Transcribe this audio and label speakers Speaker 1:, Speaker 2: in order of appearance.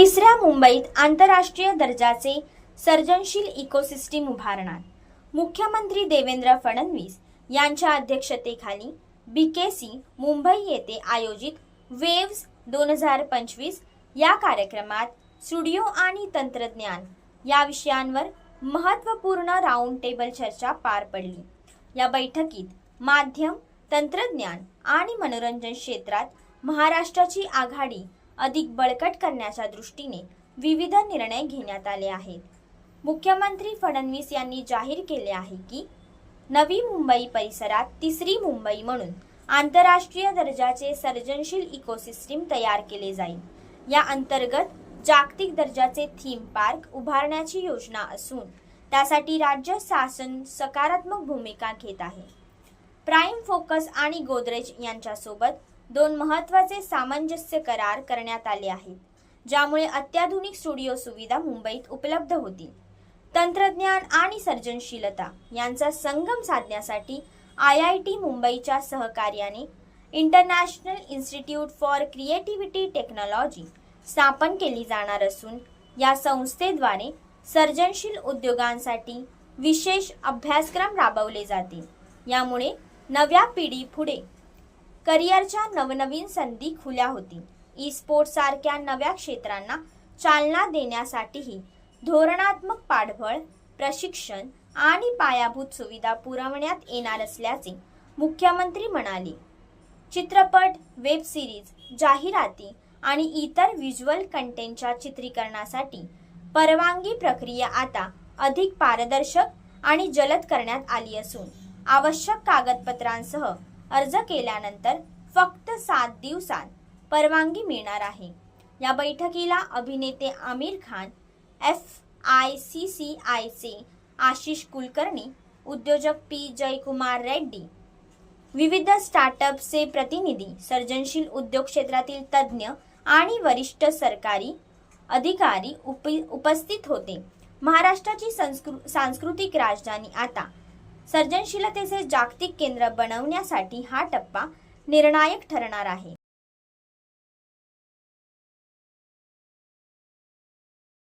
Speaker 1: तिसऱ्या मुंबईत आंतरराष्ट्रीय दर्जाचे सर्जनशील इकोसिस्टीम उभारणार. मुख्यमंत्री देवेंद्र फडणवीस यांच्या अध्यक्षतेखाली बी के सी मुंबई येथे आयोजित वेव्स दोन हजार पंचवीस या कार्यक्रमात स्टुडिओ आणि तंत्रज्ञान या विषयांवर महत्त्वपूर्ण राऊंड टेबल चर्चा पार पडली. या बैठकीत माध्यम तंत्रज्ञान आणि मनोरंजन क्षेत्रात महाराष्ट्राची आघाडी अधिक बळकट करण्याच्या दृष्टीने विविध निर्णय घेण्यात आले आहेत. मुख्यमंत्री फडणवीस यांनी जाहीर केले आहे की नवी मुंबई परिसरात तिसरी मुंबई म्हणून आंतरराष्ट्रीय दर्जाचे सर्जनशील इकोसिस्टीम तयार केले जाईल. या अंतर्गत जागतिक दर्जाचे थीम पार्क उभारण्याची योजना असून त्यासाठी राज्य शासन सकारात्मक भूमिका घेत आहे. प्राईम फोकस आणि गोदरेज यांच्यासोबत दोन महत्त्वाचे सामंजस्य करार करण्यात आले आहेत ज्यामुळे अत्याधुनिक स्टुडिओ सुविधा मुंबईत उपलब्ध होतील. तंत्रज्ञान आणि सर्जनशीलता यांचा संगम साधण्यासाठी आय आय टी मुंबईच्या सहकार्याने international institute for creativity technology स्थापन केली जाणार असून या संस्थेद्वारे सर्जनशील उद्योगांसाठी विशेष अभ्यासक्रम राबवले जातील. यामुळे नव्या पिढी पुढे. करिअरच्या नवनवीन संधी खुल्या होती ई स्पोर्ट्स सारख्या नव्या क्षेत्रांना चालना देण्यासाठीही धोरणात्मक पाठबळ प्रशिक्षण आणि पायाभूत सुविधा पुरवण्यात येणार असल्याचे मुख्यमंत्री म्हणाले. चित्रपट वेब सिरीज जाहिराती आणि इतर व्हिज्युअल कंटेंटच्या चित्रीकरणासाठी परवानगी प्रक्रिया आता अधिक पारदर्शक आणि जलद करण्यात आली असून आवश्यक कागदपत्रांसह अर्ज केल्यानंतर फक्त सात दिवसात परवानगी मिळणार आहे. या बैठकीला अभिनेते Aamir Khan F I C C आयचे आशिष कुलकर्णी उद्योजक पी जयकुमार रेड्डी विविध स्टार्टअपचे प्रतिनिधी सर्जनशील उद्योग क्षेत्रातील तज्ज्ञ आणि वरिष्ठ सरकारी अधिकारी उप उपस्थित होते. महाराष्ट्राची संस्कृ सांस्कृतिक राजधानी आता सर्जनशीलतेचे जागतिक केंद्र बनवण्यासाठी हा टप्पा निर्णायक ठरणार आहे.